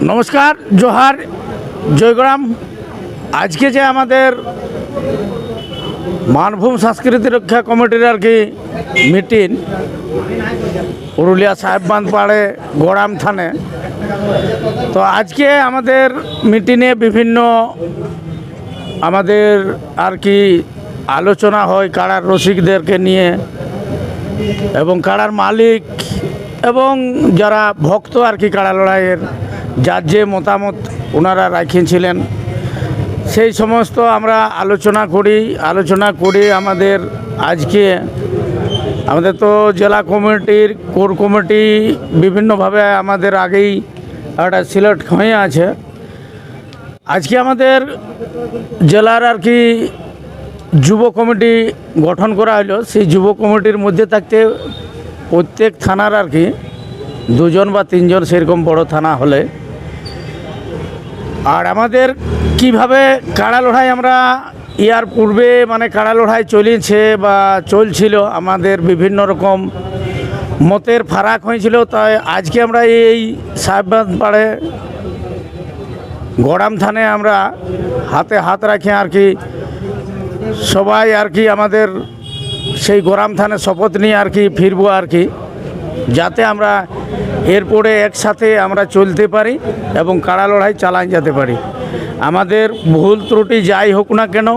নমস্কার, জোহার, জয়গ্রাম। আজকে যে আমাদের মানভূম সংস্কৃতি রক্ষা কমিটির আর কি মিটিং পুরুলিয়া সাহেববান্ধ পাড়ে গোড়াম থানে। তো আজকে আমাদের মিটিংয়ে বিভিন্ন আমাদের আর কি আলোচনা হয় কারার রসিকদেরকে নিয়ে এবং কাড়ার মালিক এবং যারা ভক্ত আর কি কাড়া লড়াইয়ের যার যে মতামত ওনারা রাখিয়েছিলেন, সেই সমস্ত আমরা আলোচনা করি, আলোচনা করে আমাদের আজকে আমাদের তো জেলা কমিটির কোর কমিটি বিভিন্নভাবে আমাদের আগেই একটা সিলেক্ট হয়ে আছে। আজকে আমাদের জেলার আর কি যুব কমিটি গঠন করা হলো, সেই যুব কমিটির মধ্যে থাকতে প্রত্যেক থানার আর কি দুজন বা তিনজন সেরকম বড় থানা হলে আর আমাদের কীভাবে কাড়া লড়াই আমরা ইয়ার পূর্বে মানে কাড়া লড়াই চলেছে বা চলছিল, আমাদের বিভিন্ন রকম মতের ফারাক হয়েছিল, তাই আজকে আমরা এই সাহেবাদ পাড়ে গড়াম থানে আমরা হাতে হাত রাখি আর কি, সবাই আর কি আমাদের সেই গোরাম থানে শপথ নিয়ে আর কি ফিরবো আর কি, যাতে আমরা এরপরে একসাথে আমরা চলতে পারি এবং কাড়া লড়াই চালান যেতে পারি। আমাদের ভুল ত্রুটি যাই হোক না কেন,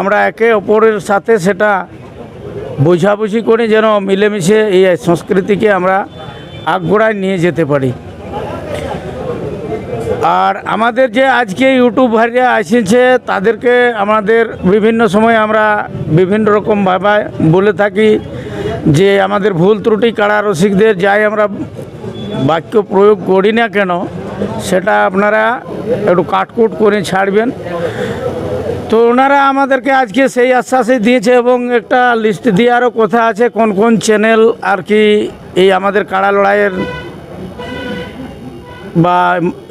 আমরা একে অপরের সাথে সেটা বোঝাবুঝি করে যেন মিলেমিশে এই সংস্কৃতিকে আমরা আগগোড়ায় নিয়ে যেতে পারি। আর আমাদের যে আজকে ইউটিউব ভাইরা আসেছে তাদেরকে আমাদের বিভিন্ন সময় আমরা বিভিন্ন রকম ভাবে বলে থাকি। যে আমাদের ভুল ত্রুটি কাড়া রসিকদের যাই আমরা বাক্য প্রয়োগ করি না কেন, সেটা আপনারা একটু কাটকুট করে ছাড়বেন। তো ওনারা আমাদেরকে আজকে সেই আশ্বাসই দিয়েছে এবং একটা লিস্ট দেওয়ারও কথা আছে, কোন কোন চ্যানেল আর কি এই আমাদের কাড়া লড়াইয়ের বা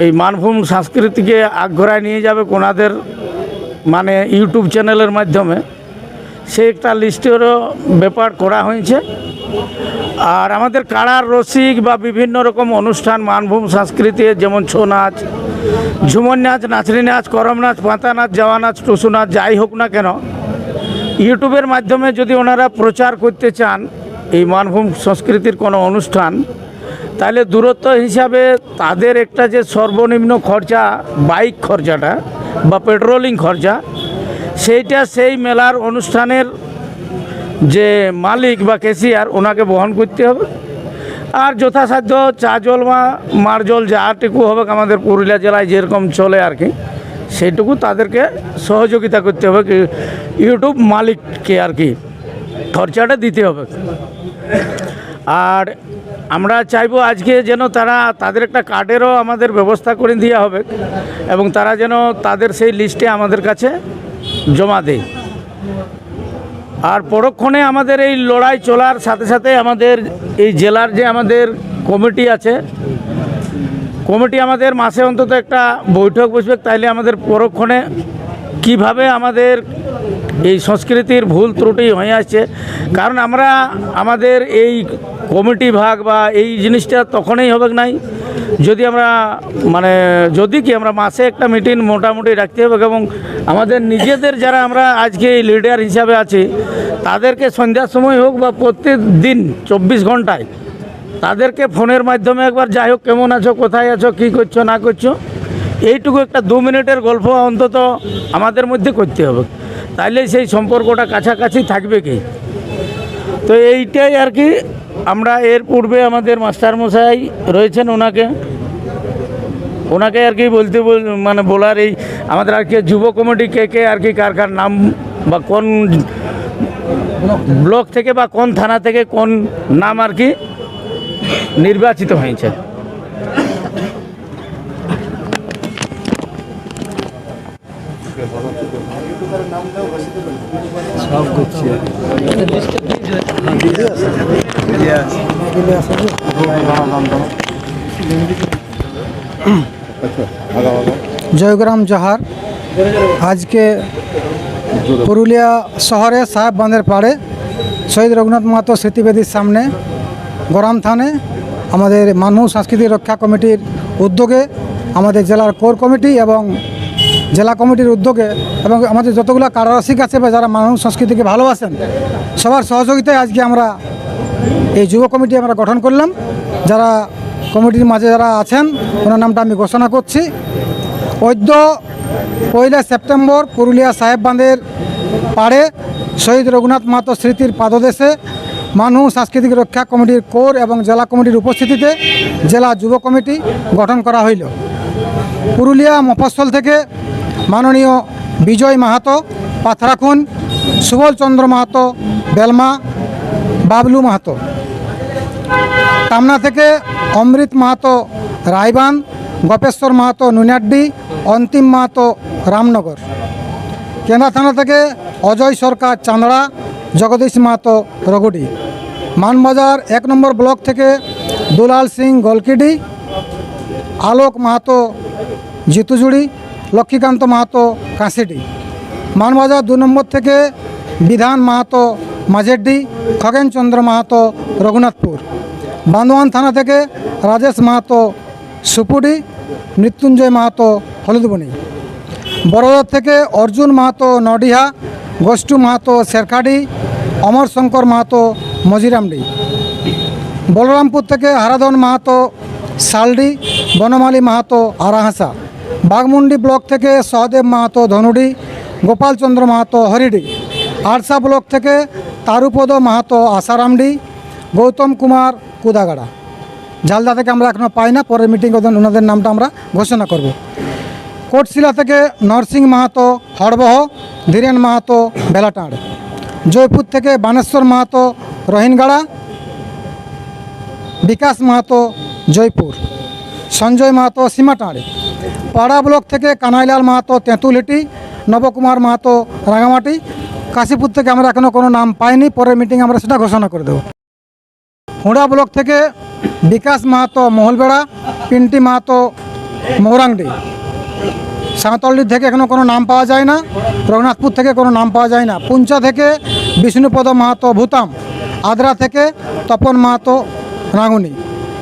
এই মানভূম সংস্কৃতিকে আগ্রহায় নিয়ে যাবে কোনাদের মানে ইউটিউব চ্যানেলের মাধ্যমে। সে একটা লিস্টেরও ব্যাপার করা হয়েছে। আর আমাদের কাড়ার রসিক বা বিভিন্ন রকম অনুষ্ঠান, মানভূম সংস্কৃতি, যেমন ছৌ নাচ, ঝুমর নাচ, নাচনি নাচ, করম নাচ, পাতা নাচ জাওয়া নাচ, টুসু নাচ, যাই হোক না কেন, ইউটিউবের মাধ্যমে যদি ওনারা প্রচার করতে চান এই মানভূম সংস্কৃতির কোনো অনুষ্ঠান, তাহলে দূরত্ব হিসাবে তাদের একটা যে সর্বনিম্ন খরচা, বাইক খরচাটা বা পেট্রোলিং খরচা সেইটা সেই মেলার অনুষ্ঠানের যে মালিক বা ক্যাশিয়ার, ওনাকে বহন করতে হবে। আর যথাসাধ্য চা জল বা মার জল যাটুকু হবে আমাদের পুরুলিয়া জেলায় যেরকম চলে আর কি, সেইটুকু তাদেরকে সহযোগিতা করতে হবে ইউটিউব মালিককে আর কি খরচাটা দিতে হবে। আর আমরা চাইব আজকে যেন তারা তাদের একটা কার্ডেরও আমাদের ব্যবস্থা করে দেওয়া হবে এবং তারা যেন তাদের সেই লিস্টে আমাদের কাছে জমা দেয় আর পরক্ষণে আমাদের এই লড়াই চলার সাথে সাথে আমাদের এই জেলার যে আমাদের কমিটি আছে, কমিটি আমাদের মাসে অন্তত একটা বৈঠক বসবে, তাইলে আমাদের পরক্ষণে কীভাবে আমাদের এই সংস্কৃতির ভুল ত্রুটি হয়ে আসছে। কারণ আমরা আমাদের এই কমিটি ভাগ বা এই জিনিসটা তখনই হবে নাই যদি আমরা মানে যদি কি আমরা মাসে একটা মিটিং মোটামুটি রাখতে হবে এবং আমাদের নিজেদের যারা আমরা আজকে এই লিডার হিসাবে আছি, তাদেরকে সন্ধ্যার সময় হোক বা প্রত্যেক দিন চব্বিশ ঘন্টায়, তাদেরকে ফোনের মাধ্যমে একবার যাই হোক, কেমন আছো, কোথায় আছো, কী করছ, না করছ, এইটুকু একটা দু মিনিটের গল্প অন্তত আমাদের মধ্যে করতে হবে। তাইলে সেই সম্পর্কটা কাছাকাছি থাকবে কি? তো এইটাই আর কি আমরা এর পূর্বে আমাদের মাস্টারমশাই রয়েছেন ওনাকে। ওনাকে আর কি বলতে বল- মানে বলার এই আমাদের আর কি যুব কমিটি কে কে আর কি কার কার নাম বা কোন ব্লক থেকে বা কোন থানা থেকে কোন নাম আর কি নির্বাচিত হয়েছে। জয়গ্রাম জহার। আজকে পুরুলিয়া শহরে সাহেব বাঁধের পাড়ে শহীদ রঘুনাথ মাহাতো স্মৃতিবেদীর সামনে গরম থানে আমাদের মানভূম সাংস্কৃতিক রক্ষা কমিটির উদ্যোগে আমাদের জেলার কোর কমিটি এবং জেলা কমিটির উদ্যোগে এবং আমাদের যতগুলো কারারসিক আছে বা যারা মানুষ সংস্কৃতিকে ভালোবাসেন, সবার সহযোগিতায় আজকে আমরা এই যুব কমিটি আমরা গঠন করলাম। যারা কমিটির মাঝে যারা আছেন, ওনার নামটা আমি ঘোষণা করছি। অদ্য পয়লা সেপ্টেম্বর পুরুলিয়া সাহেব বাঁধের পাড়ে শহীদ রঘুনাথ মাহাতো স্মৃতির পাদদেশে মানুষ সাংস্কৃতিক রক্ষা কমিটির কোর এবং জেলা কমিটির উপস্থিতিতে জেলা যুব কমিটি গঠন করা হইল। পুরুলিয়া মফস্বল থেকে মাননীয় বিজয় মাহাতো, পাথরাখুন সুবলচন্দ্র মাহাতো, বেলমা, বাবলু মাহাতো। টামনা থেকে অমৃত মাহাতো, রায়বান, গপেশ্বর মাহাতো নুনিয়াড্ডি অন্তিম মাহাতো, রামনগর। কেন্দ্রা থানা থেকে অজয় সরকার চাঁদড়া জগদীশ মাহাতো রঘুডি মানবাজার এক নম্বর ব্লক থেকে দুলাল সিং গলকিডি, আলোক মাহাতো, জিতুজুড়ি লক্ষ্মীকান্ত মাহাতো কাঁসিডি। মানবাজার দু নম্বর থেকে বিধান মাহাতো মাঝেড্ডি খগেনচন্দ্র মাহাতো রঘুনাথপুর। বান্দোয়ান থানা থেকে রাজেশ মাহাতো সুপুডি মৃত্যুঞ্জয় মাহাতো হলুদবনি। বড়দার থেকে অর্জুন মাহাতো নডিহা, গোষ্ঠু মাহাতো শেরখাডি, অমর শঙ্কর মাহাতো মজিরামডি। বলরামপুর থেকে হারাধন মাহাতো শালডি বনমালী মাহাতো আরাহাসা। বাঘমুন্ডি ব্লক থেকে সহদেব মাহাতো ধনুডি, গোপালচন্দ্র মাহাতো হরিডি, আরসা ব্লক থেকে তারুপদ মাহাতো আসারামডি, গৌতম কুমার কুদাগাড়া। ঝালদা থেকে আমরা এখনও পাই না, পরের মিটিং ওনাদের নামটা আমরা ঘোষণা করব। কোটশিলা থেকে নরসিং মাহাতো হরবহ ধীরেন মাহাতো বেলাটাঁড়। জয়পুর থেকে বানেশ্বর মাহাতো রহিনগাড়া, বিকাশ মাহাতো জয়পুর। সঞ্জয় মাহাতো সীমাটাঁড়ে। পাড়া ব্লক থেকে কানাইলাল মাহাতো তেঁতুলহেটি নবকুমার মাহাতো রাঙামাটি। কাশীপুর থেকে আমরা এখনও কোনো নাম পাইনি, পরের মিটিং আমরা সেটা ঘোষণা করে দেব। হুড়া ব্লক থেকে বিকাশ মাহাতো মহলবেড়া, পিন্টি মাহাতো মৌরাংডি। সাঁতল্লি থেকে এখনও কোনো নাম পাওয়া যায় না, রঘুনাথপুর থেকে কোনো নাম পাওয়া যায় না। পুঞ্চা থেকে বিষ্ণুপদ মাহাতো ভূতাম, আদ্রা থেকে তপন মাহাতো রাঙুনি।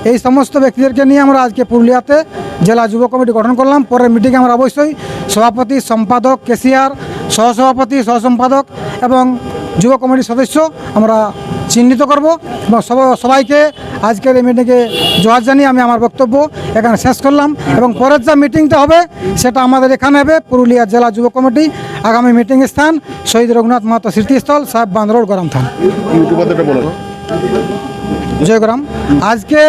এই সমস্ত ব্যক্তিদেরকে নিয়ে আমরা আজকে পুরুলিয়াতে জেলা যুব কমিটি গঠন করলাম। পরের মিটিংয়ে আমরা অবশ্যই সভাপতি, সম্পাদক, কেসিআর, সহসভাপতি, সহসম্পাদক এবং যুব কমিটির সদস্য আমরা চিহ্নিত করব এবং সব- সবাইকে আজকের এই মিটিংয়ে জোহার জানিয়ে আমি আমার বক্তব্য এখানে শেষ করলাম এবং পরের যা মিটিংটা হবে সেটা আমাদের এখানে হবে পুরুলিয়া জেলা যুব কমিটি আগামী মিটিং স্থান শহীদ রঘুনাথ মাহাতো স্মৃতিস্থল সাহেব বাঁধ রোড গরম থান। জয়গ্রাম। আজকে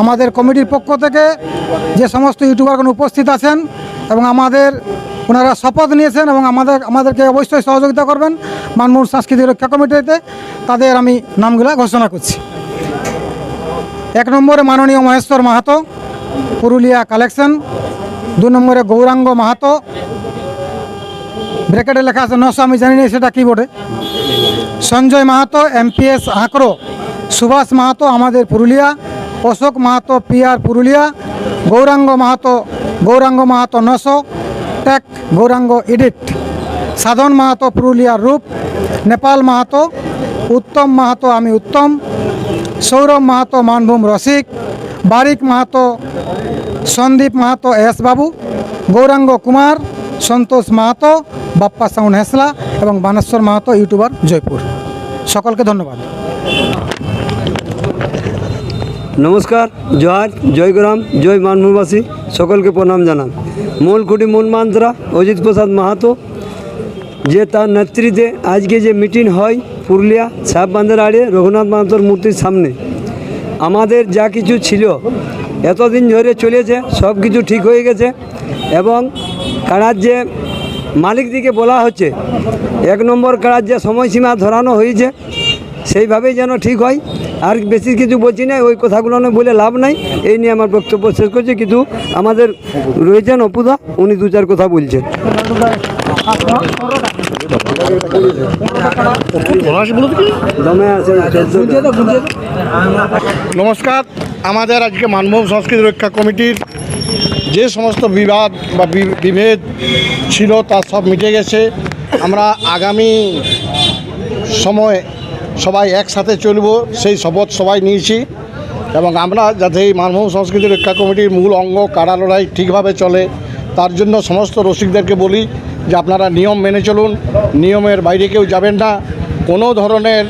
আমাদের কমিটির পক্ষ থেকে যে সমস্ত ইউটিউবারগণ উপস্থিত আছেন এবং আমাদের ওনারা শপথ নিয়েছেন এবং আমাদের, আমাদেরকে অবশ্যই সহযোগিতা করবেন মানমুর সাংস্কৃতিক রক্ষা কমিটিতে। তাদের আমি নামগুলো ঘোষণা করছি। এক নম্বরে মাননীয় মহেশ্বর মাহাতো, পুরুলিয়া কালেকশন। দু নম্বরে গৌরাঙ্গ মাহাতো। ব্র্যাকেটে লেখা আছে, নশো আমি জানি না, সেটা কিবোর্ডে সঞ্জয় মাহাতো এমপিএস আঁকড়ো। সুভাষ মাহাতো আমাদের পুরুলিয়া, অশোক মাহাতো পিআর পুরুলিয়া, গৌরাঙ্গ মাহাতো গৌরাঙ্গ মাহাতো নশো, টেক গৌরাঙ্গ এডিট সাধন মাহাতো পুরুলিয়ার রূপ, নেপাল মাহাতো, উত্তম মাহাতো আমি উত্তম, সৌরভ মাহাতো মানভূম রসিক, বারিক মাহাতো সন্দীপ মাহাতো এস বাবু, গৌরাঙ্গ কুমার, সন্তোষ মাহাতো, বাপ্পা সাউন্ড হেসলা এবং বানেশ্বর মাহাতো ইউটিউবার জয়পুর। সকলকে ধন্যবাদ। নমস্কার, জয় জয়গ্রাম জয় মানভূমবাসী, সকলকে প্রণাম জানান। মূল খুঁটি মূল মান্ত্রা, অজিত প্রসাদ মাহাতো, যে তার নেতৃত্বে আজকে যে মিটিং হয় পুরুলিয়া সাহেব বাঁধের আড়ে রঘুনাথ মাহাতোর মূর্তির সামনে। আমাদের যা কিছু ছিল, এতদিন ধরে চলেছে, সব কিছু ঠিক হয়ে গেছে এবং কারার যে মালিক দিকে বলা হচ্ছে, এক নম্বর কারার যে সময়সীমা ধরানো হয়েছে সেইভাবেই যেন ঠিক হয়। আর বেশি কিছু বলছি না, ওই কথাগুলো বলে লাভ নাই। এই নিয়ে আমার বক্তব্য শেষ করছি। কিন্তু আমাদের রয়েছেন অপুদা, উনি দু চার কথা বলছেন। নমস্কার, আমাদের আজকে মানভূম সংস্কৃতি রক্ষা কমিটির যে সমস্ত বিবাদ বি- বিভেদ ছিল তা সব মিটে গেছে। আমরা আগামী সময় সবাই একসাথে চলব, সেই শপথ সবাই নিয়েছি। এবং আমরা যাতে এই মানভূম সংস্কৃতি রক্ষা কমিটির মূল অঙ্গ, কারা লড়াই ঠিকভাবে চলে, তার জন্য সমস্ত রসিকদেরকে বলি যে আপনারা নিয়ম মেনে চলুন, নিয়মের বাইরে কেউ যাবেন না, কোনো ধরনের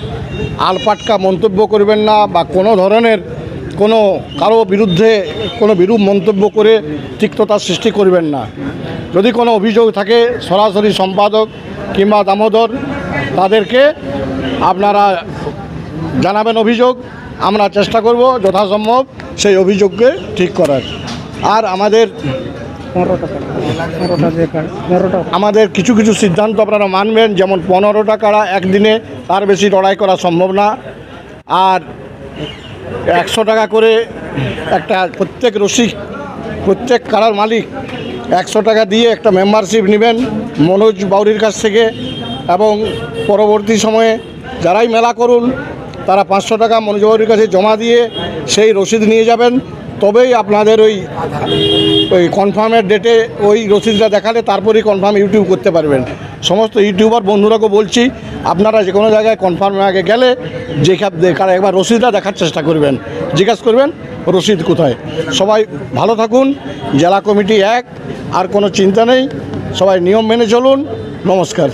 আলপাটকা মন্তব্য করবেন না বা কোনো ধরনের কোনো কারও বিরুদ্ধে কোনো বিরূপ মন্তব্য করে তিক্ততা সৃষ্টি করবেন না। যদি কোনো অভিযোগ থাকে, সরাসরি সম্পাদক কিংবা দামোদর তাদেরকে আপনারা জানাবেন অভিযোগ, আমরা চেষ্টা করব যথাসম্ভব সেই অভিযোগকে ঠিক করার। আর আমাদের আমাদের কিছু কিছু সিদ্ধান্ত আপনারা মানবেন, যেমন পনেরো কাড়া একদিনে, তার বেশি লড়াই করা সম্ভব না। আর একশো টাকা করে একটা প্রত্যেক রসিক, প্রত্যেক কারার মালিক একশো টাকা দিয়ে একটা মেম্বারশিপ নেবেন মনোজ বাউরির কাছ থেকে। এবং পরবর্তী সময়ে যারাই মেলা করুন, তারা পাঁচশো টাকা মনোজ বাউরির কাছে জমা দিয়ে সেই রসিদ নিয়ে যাবেন। তবেই আপনাদের ওই ওই কনফার্মের ডেটে ওই রসিদটা দেখালে তারপরেই কনফার্ম ইউটিউব করতে পারবেন। সমস্ত ইউটিউবার বন্ধুরাকে বলছি, আপনারা যে কোনো জায়গায় কনফার্মে আগে গেলে যেখানে দেখার একবার রসিদটা দেখার চেষ্টা করবেন। জিজ্ঞাসা করবেন, রসিদ কোথায়? সবাই ভালো থাকুন, জেলা কমিটি এক, আর কোনো চিন্তা নেই, সবাই নিয়ম মেনে চলুন, নমস্কার।